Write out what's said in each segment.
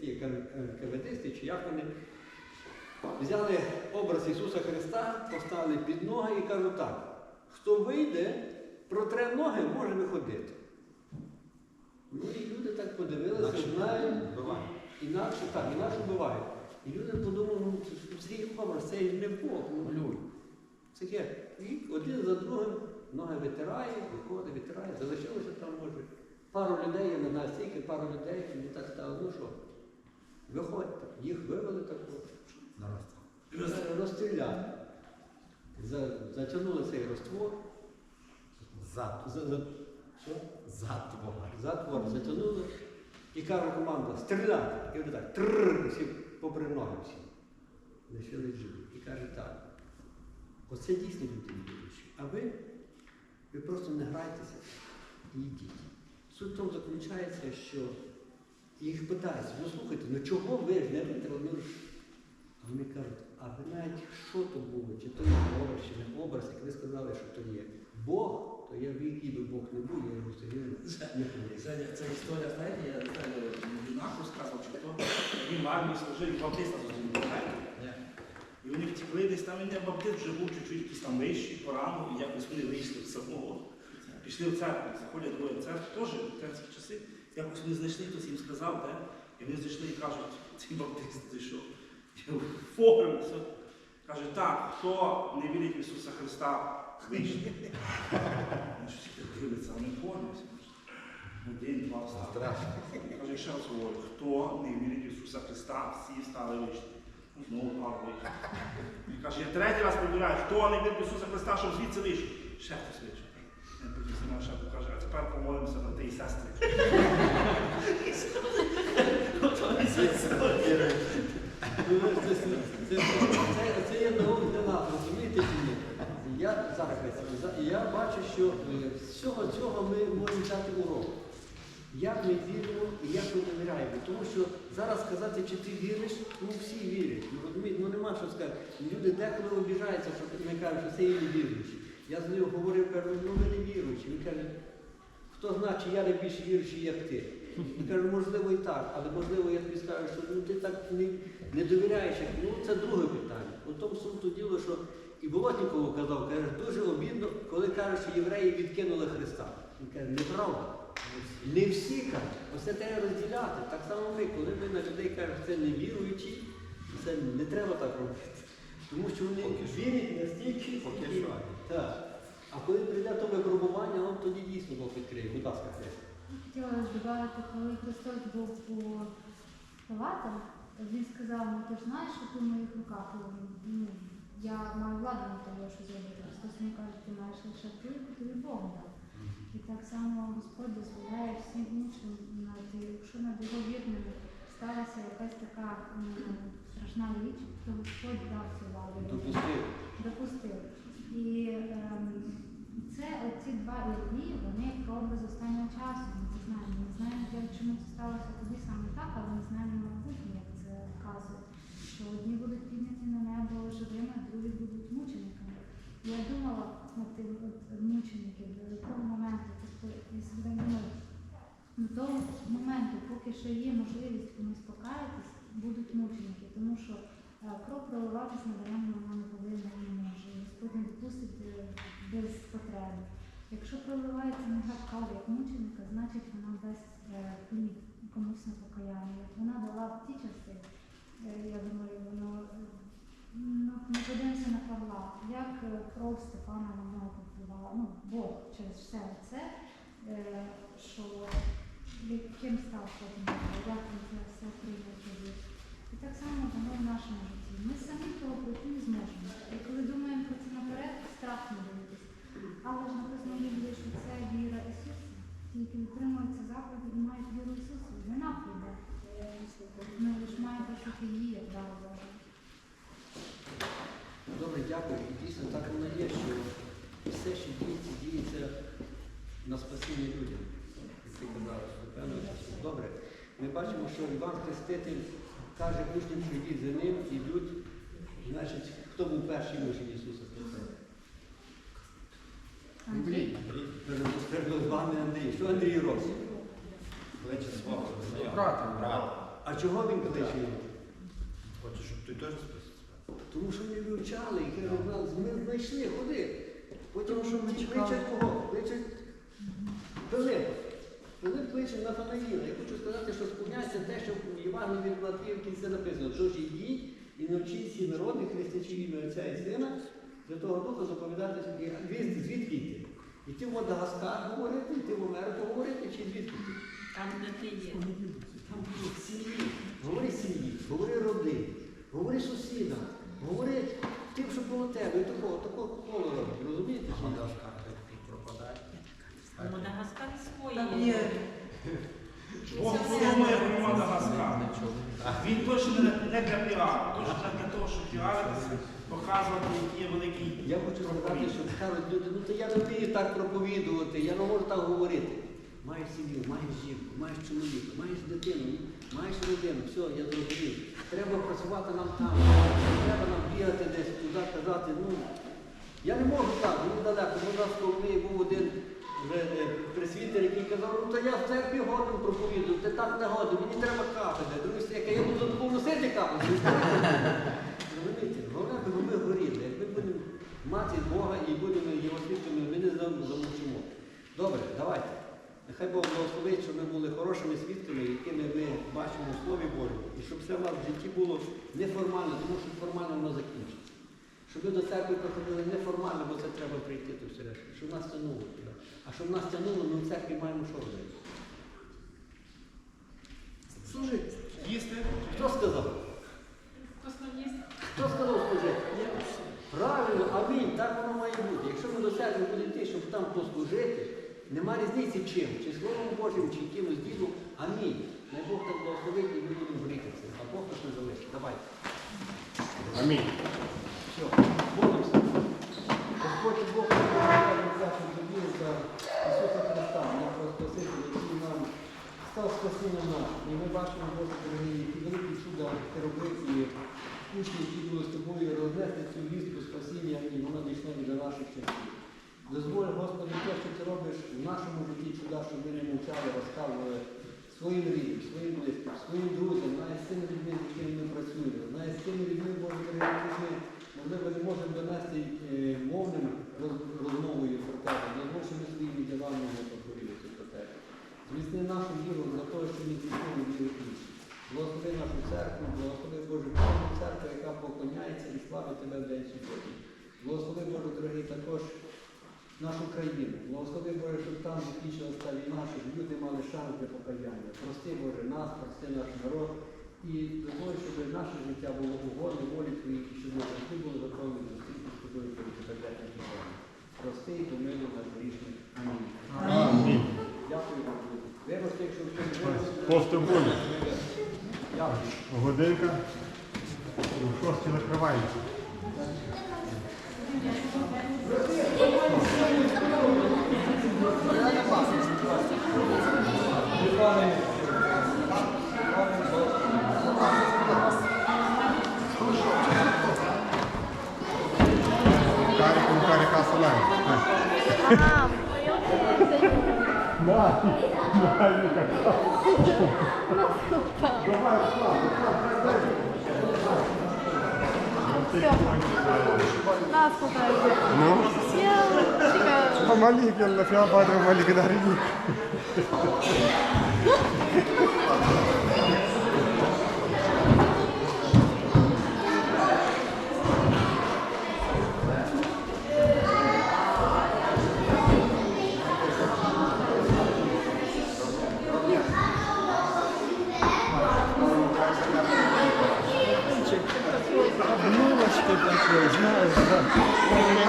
ті КВДисти, чи як вони, взяли образ Ісуса Христа, поставили під ноги і кажуть так, хто вийде, протре ноги, може виходити. Ну і люди так подивилися, знають, інакше так, інакше буває. І люди подумали, ну це- цей образ, це не Бог, ну люди. Це є. І один за другим ноги витирає, виходить, витирає, залишилося там, може. Пару людей, я не знаю, стільки, пару людей, і так стало, ну що, виходьте. Їх вивели такого. Роз- Розстріляли. За- Затягнули цей роствор. Зад. За, за, що? Затвор. Затвор затягнули. І каже команда, стріляти. І вони так, трррр, всі попри ноги всі. Лишились живі. І каже так. Оце дійсно люди віруючі. А ви, ви просто не грайтеся і йдіть. Суть в тому заключається, що їх питаються, ну слухайте, ну чого ви ж не витримали? А вони кажуть, а ви навіть що то було, чи то є образ, чи не образ, як ви сказали, що то є Бог, то я в який би Бог не був, я його все рівно не повірю. Це, це історія, знаєте, я знаю, юнак розказував, чи хто. Він в армії служив, і баптиста зрозумів. І вони втекли десь там, він не баптист вже був чуть-чуть якийсь там вищий, порану, і якось вони вийшли з самого. Пішли в церкву, заходять двоє в церкву, теж в кінці часи. Якось вони знайшли, хтось їм сказав, де? І вони зайшли і кажуть, цей баптист зайшов. І в все. Каже, так, хто не вірить в Ісуса Христа, вийшли. Вони щось таке дивляться, вони формуються. Один, два, встали. Каже, ще раз говорю, хто не вірить в Ісуса Христа, всі стали вийшли. Ну, Знову Павло вийшов. Він каже, я третій раз повторяю, хто не вірить в Ісуса Христа, щоб звідси вийшов. Ще хтось вийшов. Він потім ще каже, а тепер помолимося на ти і сестри. Ото вони сестри. Ну, Це, це, є наука для розумієте чи ні? Я зараз за- я бачу, що е, з всього цього ми можемо взяти урок. Як ми віримо і як ми довіряємо. Тому що зараз сказати, чи ти віриш, ну всі вірять. Ну розумієте, ну нема що сказати. Люди деколи обіжаються, що ми кажемо, що це є невіруючі. Я з ним говорив, кажу, ну ви не віруючі. Він каже, хто знає, чи я не більш віруючий, як ти. Я кажу, можливо і так, але можливо я тобі скажу, що ну, ти так не, не довіряєш. Ну це друге питання. У тому сумту діло, що і Болотнікову казав, каже, дуже обідно, коли кажуть, що євреї відкинули Христа. Він каже, неправда. Не всі кажуть, оце треба розділяти. Так само ми, коли ми на людей кажемо, що це невіруючі, це не треба так робити. Тому що вони вірять настільки, Поки що. Так. А коли прийде то випробування, вам тоді дійсно Бог відкриє. Будь ласка, Христя. Хотіла додати, коли Христос був у палатах, він сказав, ну ти ж знаєш, що ти в моїх руках. Ну, я маю владу над тобою, що зробити. Христос мені каже, ти маєш лише ту, яку тобі Бог дав. І так само Господь дозволяє всім іншим, навіть якщо над його вірними сталася якась така м, страшна річ, то Господь дав цю владу. Допустив. допустив. І ем, це оці два рівні, вони прообраз останнього часу. Ми це знаємо. Ми знаємо, чому це сталося тоді саме так, але ми знаємо майбутнє, як це вказує, що одні будуть підняті на небо живими, а другі будуть мучениками. І Я думала над тим от, мучеників до якого моменту, тобто я собі так думаю, до того моменту, поки ще є можливість комусь покаятись, будуть мученики, тому що е, кров проливатись на даремно вона не повинна і не може. І Господь не допустить е, без потреби. Якщо проливається нога кров як мученика, значить вона дасть е, плід комусь на покаяння. Вона дала в ті часи, е, я думаю, воно е, ну, ми подивимося на Павла, як е, кров Стефана на нього повпливала, ну, Бог через все це, е, що яким став потім, як він це все прийняв. І так само воно в нашому житті. Ми самі того пройти не зможемо. І коли думаємо про це наперед, страшно дивитися. Але ж написано в що це віра Ісуса. Тільки відтримуються заповіді і мають віру Ісуса. І Вона прийде. Ми лише маємо почути її, як дало Боже. Добре, дякую. І дійсно так воно є, що все, що діється, діється на спасіння людям. Як ти казав, що певно, добре. Ми бачимо, що Іван Хреститель каже учням, що йдіть за ним, ідуть. Значить, хто був перший учень Ісуса Христа? Андрій. Перед вами Андрій. Що Андрій робить? Кличе свого. Брата. А чого він кличе його? Хочеш, щоб ти теж списав? Тому що ми вивчали, і ми знайшли, ходи. Потім Тому що ми кличуть кого? Кличуть Пилипа. Пилип кличе Нафанаїла. Я хочу сказати, що сповняється те, що в Матвія в кінці написано. Тож ідіть і навчіть всі народи, хрестячи в ім'я Отця і Сина, Святого Духа заповідати собі. Звідки звідки йти? Йти в Мадагаскар говорити, йти в Америку говорити, чи звідки йти? Там, де ти є. Там було сім'ї. Говори сім'ї, говори родині, говори сусідам, говори тим, що коло тебе, і такого, такого коло робить. Розумієте? Мадагаскар пропадає. У Мадагаскарі свої. Там є. Бог подумає про Мадагаскар. Він точно не, для піару, точно для того, щоб піаритися, показувати, який є великий. Я хочу сказати, що кажуть люди, ну то я не вмію так проповідувати, я не можу так говорити. Маєш сім'ю, маєш жінку, маєш чоловіка, маєш дитину, маєш родину, все, я зрозумів. Треба працювати нам там, треба нам бігати десь туди, казати, ну, я не можу так, мені далеко. У нас в Коломиї був один вже, е, який казав, ну то я в церкві годин проповідую, ти так не годин, мені треба кафедри. Другий стояк, я буду допомогти кафедри. Розумієте, головне, щоб ми горіли. Як ми будемо мати Бога і будемо його свідками, ми не зам- замовчимо. Добре, давайте. Нехай Бог благословить, щоб ми були хорошими свідками, якими ми бачимо у Слові Божому. І щоб все в нас в житті було неформально, тому що формально воно закінчиться. Щоб ми до церкви приходили неформально, бо це треба прийти тут все решта. Щоб нас тягнуло туди. А щоб нас тягнуло, ми в церкві маємо що робити? Служити. Їсти. Хто сказав? Хто сказав служити? Правильно, амінь, так воно має бути. Якщо ми до церкви будемо йти, щоб там послужити, нема різниці чим, чи Словом Божим, чи якимось ділом, амінь. Най Бог так благословить і ми будемо горіти цим. А Бог нас не залишить. Давайте. Амінь. Все, молимося. Господь Бог, нашим тобі за Ісуса Христа, нашого Спасителя, який нам став спасінням нашим. І ми бачимо, дорогі, які великі чуда ти робив і учні, які були з тобою, рознести цю вістку спасіння, і воно дійшло і до наших часів. Дозволь, Господи, те, що ти робиш в нашому житті чуда, щоб ми не мовчали, розказували своїм рідним, своїм близьким, своїм друзям, навіть з тими людьми, з якими ми працюємо, навіть з тими людьми, ми, можливо, не можемо донести е, мовним розмовою про тебе, що ми своїми ділами тебе. Зміцни нашу віру для того, щоб ми зміцнили віру інших. Благослови нашу церкву, благослови Боже кожну церкву, яка поклоняється і славить тебе в день суботи. Благослови Боже, дорогий, також нашу країну. Благослови Боже, щоб там закінчилася та війна, щоб люди мали шанс для покаяння. Прости, Боже, нас, прости наш народ. І дозволь, щоб наше життя було угодне волі Твоїх, і щоб ми завжди були готові зустріти з тобою перед тебе Бога. Прости і помилуй нас грішних. Амінь. Амінь. Дякую вам, друзі. Вибачте, якщо ви щось виросте. Просто буде. Дякую. Годинка. У шості закривається. مالك يلا فيها فاضي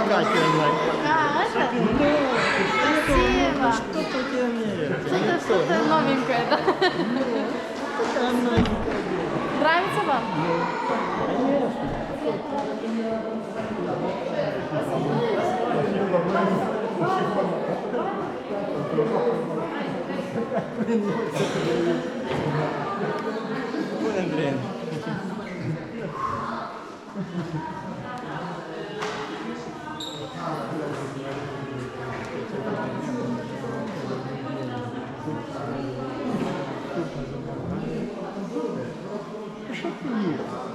привлекательні. А, это? Спасибо. Що таке вміє? Что-то что-то новенькое, да? Така новенька. Нравится вам? Ой, Андрій. Потім